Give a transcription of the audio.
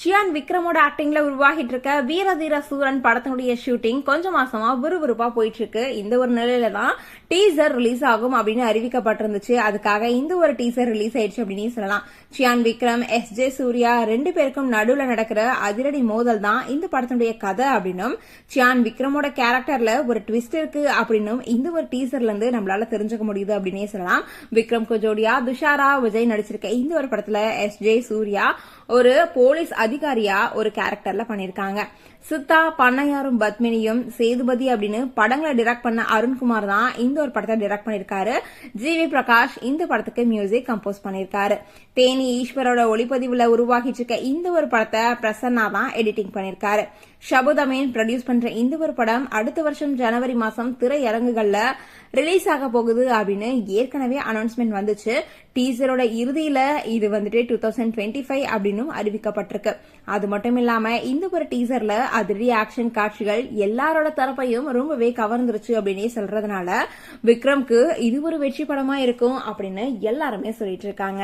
Cyan விக்ரமோட ஆக்டிங்ல உருவாகிட்டு இருக்க வீரதீர சூரன் படத்தினுடைய ஷூட்டிங் கொஞ்சம் மாசமா விறுவிறுப்பா போயிட்டு இருக்கு இந்த ஒரு நிலையில தான் டீசர் ரிலீஸ் ஆகும் அப்படின்னு அறிவிக்கப்பட்டிருந்துச்சு. அதுக்காக இந்த ஒரு டீசர் ரிலீஸ் ஆயிடுச்சு அப்படின்னு சொல்லலாம். சியான் விக்ரம் எஸ் ஜே சூர்யா ரெண்டு பேருக்கும் நடுவுல நடக்கிற அதிரடி மோதல் தான் இந்த படத்தினுடைய கதை அப்படின்னும் சியான் விக்ரமோட கேரக்டர்ல ஒரு ட்விஸ்ட் இருக்கு அப்படின்னும் இந்த ஒரு டீசர்ல இருந்து நம்மளால தெரிஞ்சுக்க முடியுது அப்படின்னே சொல்லலாம். விக்ரம் கொஜோடியா துஷாரா விஜய் நடிச்சிருக்க இந்த ஒரு படத்துல எஸ் ஜே சூர்யா ஒரு போலீஸ் அதிகாரியா ஒரு கேரக்டர்ல பண்ணிருக்காங்க. சித்தா பண்ணையாரும் பத்மினியும் சேதுபதி அப்படின்னு படங்களை டிரெக்ட் பண்ண அருண்குமார் தான் இந்த ஒரு படத்தை டிரெக்ட் பண்ணிருக்காரு. ஜி வி பிரகாஷ் இந்த படத்துக்கு மியூசிக் கம்போஸ் பண்ணிருக்காரு. தேனி ஈஸ்வரோட ஒளிப்பதிவுல உருவாகிட்டு இருக்க இந்த ஒரு படத்தை பிரசன்னா தான் எடிட்டிங் பண்ணிருக்காரு. ஷபுதமேன் ப்ரொடியூஸ் பண்ற இந்த ஒரு படம் அடுத்த வருஷம் ஜனவரி மாசம் திரையரங்குகள்ல ரிலீஸ் ஆக போகுது அப்படின்னு ஏற்கனவே அனௌன்ஸ்மெண்ட் வந்துச்சு. டீசரோட இறுதியில இது வந்துட்டு டூ தௌசண்ட் டுவெண்ட்டி ஃபைவ் அப்படின்னு அறிவிக்கப்பட்டிருக்கு. அது மட்டும் இல்லாம இந்த ஒரு டீசர்ல அது ஆக்ஷன் காட்சிகள் எல்லாரோட தரப்பையும் ரொம்பவே கவர்ந்துருச்சு அப்படின்னே சொல்றதுனால விக்ரம்க்கு இது ஒரு வெற்றி படமா இருக்கும் அப்படின்னு எல்லாருமே சொல்லிட்டு இருக்காங்க.